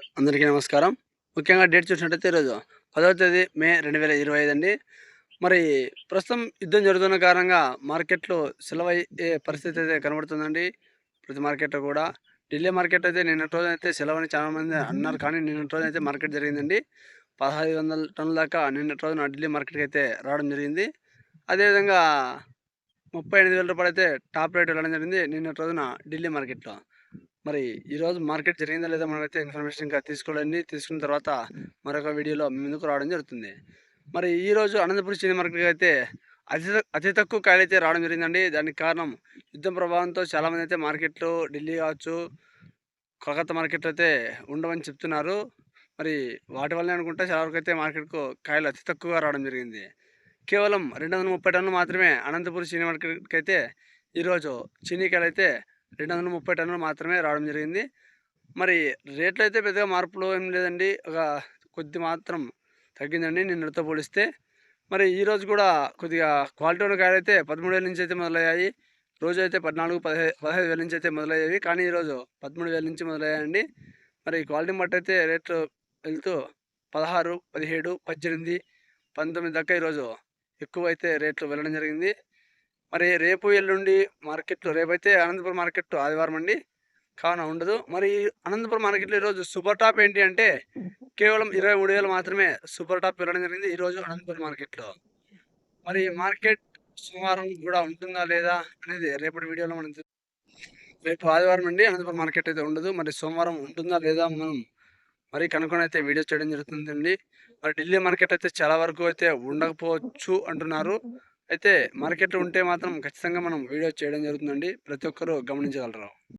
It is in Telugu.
అందరికీ నమస్కారం. ముఖ్యంగా డేట్ చూసినట్టయితే ఈరోజు పదవ తేదీ మే రెండు వేల ఇరవై ఐదు అండి. మరి ప్రస్తుతం యుద్ధం జరుగుతున్న కారణంగా మార్కెట్లో సెలవయ్యే పరిస్థితి అయితే కనబడుతుందండి. ప్రతి మార్కెట్లో కూడా. ఢిల్లీ మార్కెట్ అయితే నిన్నటి రోజు అయితే సెలవు అని చాలామంది అన్నారు. కానీ నిన్నటి రోజు అయితే మార్కెట్ జరిగిందండి. పదహైదు వందల టన్నుల దాకా నిన్నటి రోజున ఢిల్లీ మార్కెట్కి అయితే రావడం జరిగింది. అదేవిధంగా ముప్పై ఎనిమిది వేల రూపాయలు అయితే టాప్ రేట్ వెళ్ళడం జరిగింది నిన్నటి రోజున ఢిల్లీ మార్కెట్లో. మరి ఈరోజు మార్కెట్ జరిగిందా లేదా మనమైతే ఇన్ఫర్మేషన్ ఇంకా తీసుకోవాలండి తీసుకున్న తర్వాత మరొక వీడియోలో ముందుకు రావడం జరుగుతుంది. మరి ఈరోజు అనంతపురం చిన్న మార్కెట్కి అయితే అతి అతి తక్కువ కాయలు అయితే రావడం జరిగిందండి. దానికి కారణం యుద్ధం ప్రభావంతో చాలామంది అయితే మార్కెట్లో ఢిల్లీ కావచ్చు కోల్కతా మార్కెట్లో అయితే ఉండవని చెప్తున్నారు. మరి వాటి వల్లనే అనుకుంటే చాలా వరకు అయితే మార్కెట్కు కాయలు అతి తక్కువగా రావడం జరిగింది. కేవలం రెండు వందల ముప్పై టన్నులు మాత్రమే అనంతపురం చీని మార్కెట్కి అయితే ఈరోజు చీనీ కాయలు అయితే రెండు వందల ముప్పై టన్నులు మాత్రమే రావడం జరిగింది. మరి రేట్లు అయితే పెద్దగా మార్పులు ఏం లేదండి. ఒక కొద్ది మాత్రం తగ్గిందండి నిన్నటితో పోలిస్తే. మరి ఈరోజు కూడా కొద్దిగా క్వాలిటీ ఉన్న కాయలు అయితే పదమూడు వేల నుంచి అయితే మొదలయ్యాయి. రోజు అయితే పద్నాలుగు పదిహేను పదహైదు వేల నుంచి అయితే మొదలయ్యేవి. కానీ ఈరోజు పదమూడు వేల నుంచి మొదలయ్యాయండి. మరి క్వాలిటీ బట్టి అయితే రేట్లు వెళ్తూ పదహారు పదిహేడు పద్దెనిమిది పంతొమ్మిది దాకా ఈరోజు ఎక్కువ అయితే రేట్లు వెళ్ళడం జరిగింది. మరి రేపు ఎల్లుండి మార్కెట్లో రేపైతే అనంతపురం మార్కెట్ ఆదివారం అండి. కావున ఉండదు. మరి అనంతపురం మార్కెట్లో ఈరోజు సూపర్ టాప్ ఏంటి అంటే కేవలం ఇరవై మూడు వేలు మాత్రమే సూపర్ టాప్ వెళ్ళడం జరిగింది ఈరోజు అనంతపురం మార్కెట్లో. మరి మార్కెట్ సోమవారం కూడా ఉంటుందా లేదా అనేది రేపటి వీడియోలో మనం రేపు ఆదివారం అండి అనంతపురం మార్కెట్ అయితే ఉండదు. మరి సోమవారం ఉంటుందా లేదా మనం మరి కనుక్కొని అయితే వీడియో చేయడం జరుగుతుందండి. మరి ఢిల్లీ మార్కెట్ అయితే చాలా వరకు అయితే ఉండకపోవచ్చు అంటున్నారు. అయితే మార్కెట్లో ఉంటే మాత్రం ఖచ్చితంగా మనం వీడియో చేయడం జరుగుతుందండి. ప్రతి ఒక్కరూ గమనించగలరు.